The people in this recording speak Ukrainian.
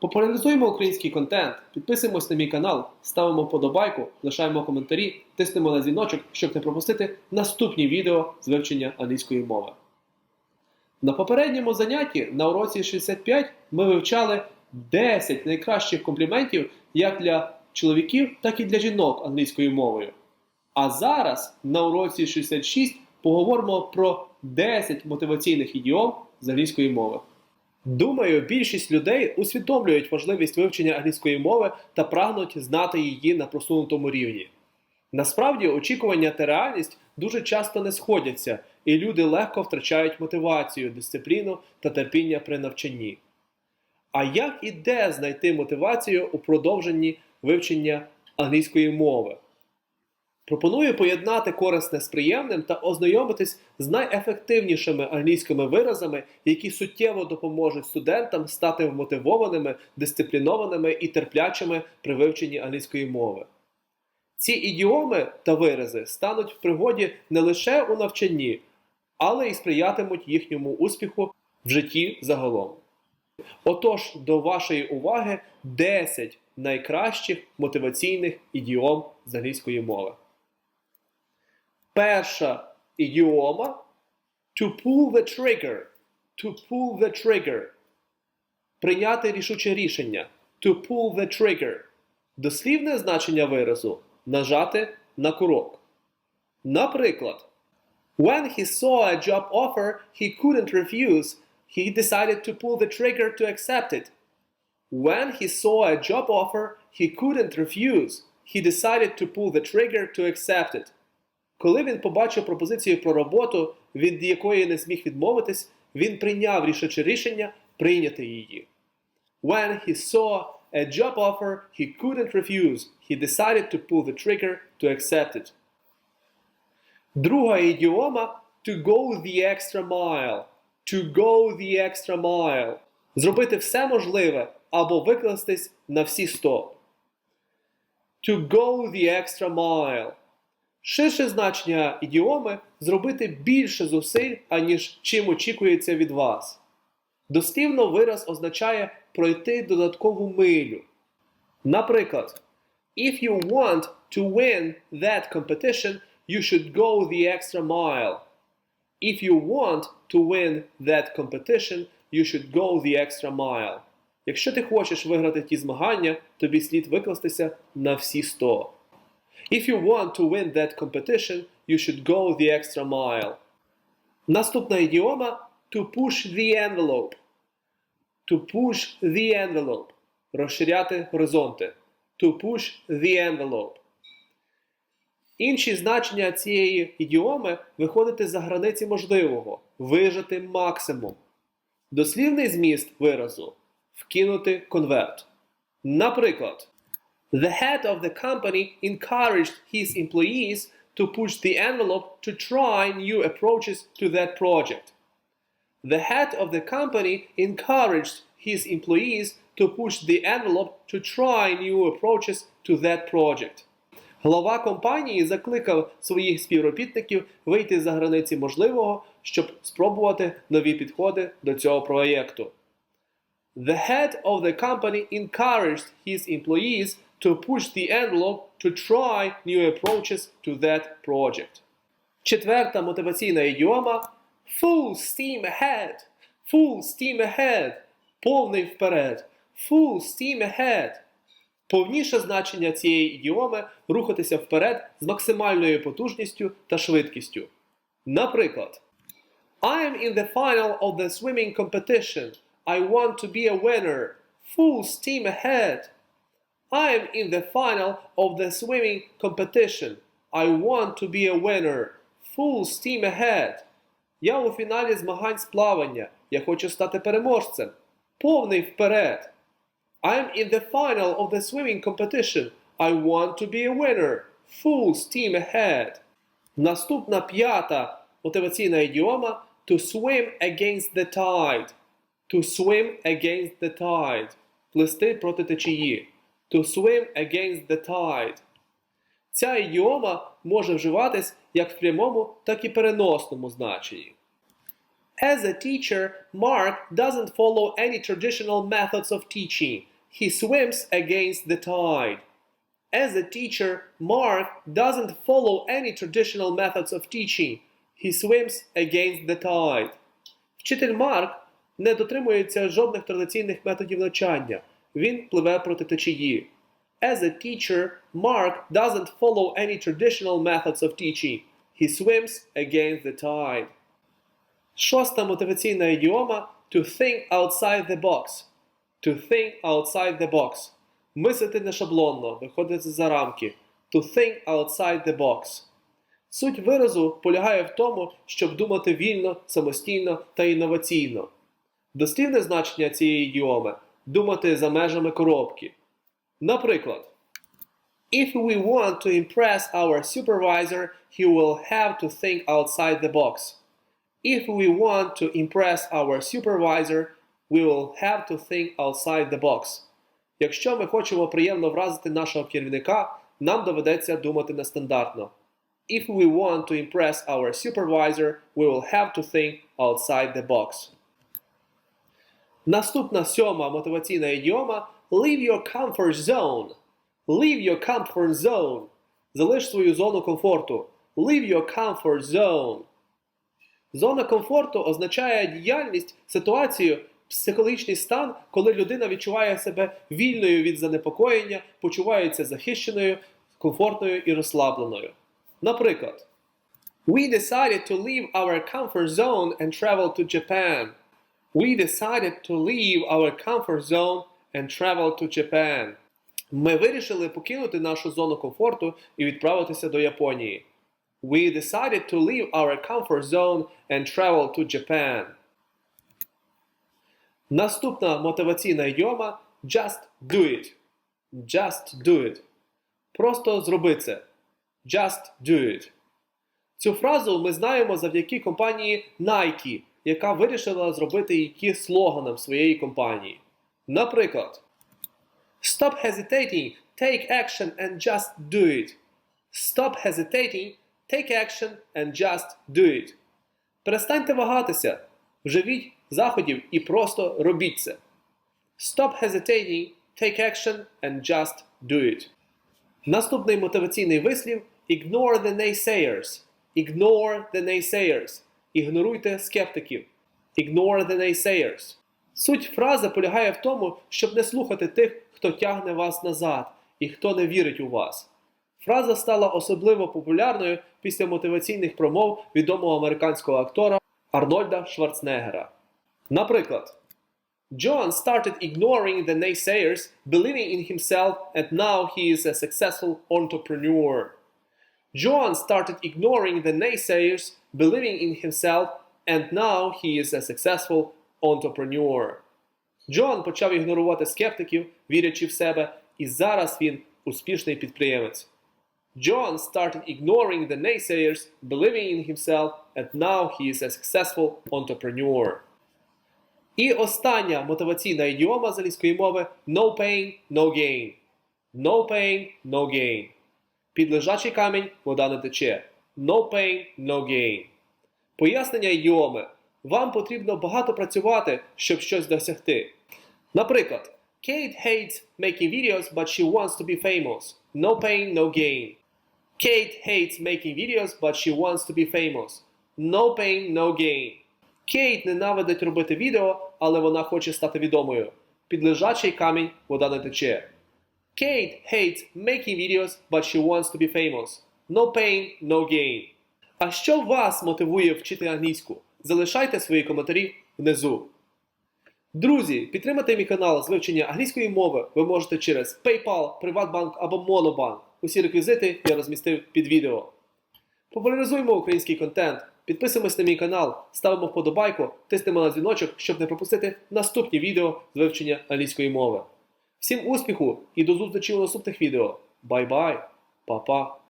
Популяризуємо український контент, підписуємось на мій канал, ставимо вподобайку, лишаємо коментарі, тиснемо на дзвіночок, щоб не пропустити наступні відео з вивчення англійської мови. На попередньому занятті на уроці 65 ми вивчали 10 найкращих компліментів як для чоловіків, так і для жінок англійською мовою. А зараз на уроці 66 поговоримо про 10 мотиваційних ідіом з англійської мови. Думаю, більшість людей усвідомлюють важливість вивчення англійської мови та прагнуть знати її на просунутому рівні. Насправді, очікування та реальність дуже часто не сходяться, і люди легко втрачають мотивацію, дисципліну та терпіння при навчанні. А як і де знайти мотивацію у продовженні вивчення англійської мови? Пропоную поєднати корисне з приємним та ознайомитись з найефективнішими англійськими виразами, які суттєво допоможуть студентам стати вмотивованими, дисциплінованими і терплячими при вивченні англійської мови. Ці ідіоми та вирази стануть в пригоді не лише у навчанні, але й сприятимуть їхньому успіху в житті загалом. Отож, до вашої уваги 10 найкращих мотиваційних ідіом з англійської мови. Перша ідіома to pull the trigger. To pull the trigger. Прийняти рішуче рішення. To pull the trigger. Дослівне значення виразу нажати на курок. Наприклад, When he saw a job offer he couldn't refuse, he decided to pull the trigger to accept it. When he saw a job offer he couldn't refuse, he decided to pull the trigger to accept it. Коли він побачив пропозицію про роботу, від якої не зміг відмовитись, він прийняв рішуче рішення прийняти її. When he saw a job offer he couldn't refuse, he decided to pull the trigger to accept it. Друга ідіома to go the extra mile. To go the extra mile. Зробити все можливе або викластись на всі 100. To go the extra mile. Ширше значення ідіоми зробити більше зусиль, аніж чим очікується від вас. Дослівно вираз означає пройти додаткову милю. Наприклад, If you want to win that competition, you should go the extra mile. If you want to win that competition, you should go the extra mile. Якщо ти хочеш виграти ті змагання, тобі слід викластися на всі 100. If you want to win that competition, you should go the extra mile. Наступна ідіома to push the envelope. To push the envelope. Розширяти горизонти. To push the envelope. Інші значення цієї ідіоми виходити за границі можливого, вижати максимум. Дослівний зміст виразу вкинути конверт. Наприклад, The head of the company encouraged his employees to push the envelope to try new approaches to that project. The head of the company encouraged his employees to push the envelope to try new approaches to that project. Голова компанії закликав своїх співробітників вийти за границі можливого, щоб спробувати нові підходи до цього проєкту. The head of the company encouraged his employees to push the envelope to try new approaches to that project. Четверта мотиваційна ідіома full steam ahead. Full steam ahead. Повний вперед. Full steam ahead. Повніше значення цієї ідіоми рухатися вперед з максимальною потужністю та швидкістю. Наприклад, I am in the final of the swimming competition. I want to be a winner. Full steam ahead. I am in the final of the swimming competition. I want to be a winner. Full steam ahead. Я у фіналі змагань з плавання. Я хочу стати переможцем. Повний вперед. I'm in the final of the swimming competition. I want to be a winner. Full steam ahead. Наступна п'ята мотиваційна ідіома to swim against the tide. To swim against the tide. Плисти проти течії. To swim against the tide. Ця ідіома може вживатись як в прямому, так і переносному значенні. As a teacher, Mark doesn't follow any traditional methods of teaching. He swims against the tide. As a teacher, Mark doesn't follow any traditional methods of teaching. He swims against the tide. Вчитель Марк не дотримується жодних традиційних методів навчання. Він пливе проти течії. As a teacher, Mark doesn't follow any traditional methods of teaching. He swims against the tide. Шоста мотиваційна ідіома to think outside the box. To think outside the box. Мислити не шаблонно, виходити за рамки. To think outside the box. Суть виразу полягає в тому, щоб думати вільно, самостійно та інноваційно. Дослівне значення цієї ідіоми думати за межами коробки. Наприклад, If we want to impress our supervisor, he will have to think outside the box. If we want to impress our supervisor, we will have to think outside the box. Якщо ми хочемо приємно вразити нашого керівника, нам доведеться думати нестандартно. If we want to impress our supervisor, we will have to think outside the box. Наступна сьома мотиваційна ідіома Leave your comfort zone. Leave your comfort zone. Залиш свою зону комфорту. Leave your comfort zone. Зона комфорту означає діяльність, ситуацію, психологічний стан, коли людина відчуває себе вільною від занепокоєння, почувається захищеною, комфортною і розслабленою. Наприклад, We decided to leave our comfort zone and travel to Japan. We decided to leave our comfort zone and travel to Japan. Ми вирішили покинути нашу зону комфорту і відправитися до Японії. We decided to leave our comfort zone and travel to Japan. Наступна мотиваційна ідіома just do it. Just do it. Просто зроби це. Just do it. Цю фразу ми знаємо завдяки компанії Nike, яка вирішила зробити її слоганом своєї компанії. Наприклад, Stop hesitating, take action and just do it. Stop hesitating, take action and just do it. Перестаньте вагатися, вживіть заходів і просто робіть це. Stop hesitating, take action and just do it. Наступний мотиваційний вислів Ignore the naysayers. Ignore the naysayers. Ігноруйте скептиків. Ignore the naysayers. Суть фрази полягає в тому, щоб не слухати тих, хто тягне вас назад і хто не вірить у вас. Фраза стала особливо популярною після мотиваційних промов відомого американського актора Арнольда Шварценеггера. Наприклад, John started ignoring the naysayers, believing in himself, and now he is a successful entrepreneur. John started ignoring the naysayers, believing in himself, and now he is a successful entrepreneur. Джон почав ігнорувати скептиків, вірячи в себе, і зараз він успішний підприємець. John started ignoring the naysayers, believing in himself, and now he is a successful entrepreneur. І остання мотиваційна ідіома з англійської мови no pain, no gain. No pain, no gain. Під лежачий камінь вода не тече. No pain, no gain. Пояснення ідіоми. Вам потрібно багато працювати, щоб щось досягти. Наприклад, Kate hates making videos, but she wants to be famous. No pain, no gain. Kate hates making videos, but she wants to be famous. No pain, no gain. Кейт ненавидить робити відео, але вона хоче стати відомою. Під лежачий камінь вода не тече. Kate hates making videos, but she wants to be famous. No pain, no gain. А що вас мотивує вчити англійську? Залишайте свої коментарі внизу. Друзі, підтримати мій канал з вивчення англійської мови ви можете через PayPal, Приватбанк або Monobank. Усі реквізити я розмістив під відео. Популяризуємо український контент, підписуємось на мій канал, ставимо вподобайку, тиснемо на дзвіночок, щоб не пропустити наступні відео з вивчення англійської мови. Всім успіху і до зустрічі у наступних відео. Бай-бай, па-па.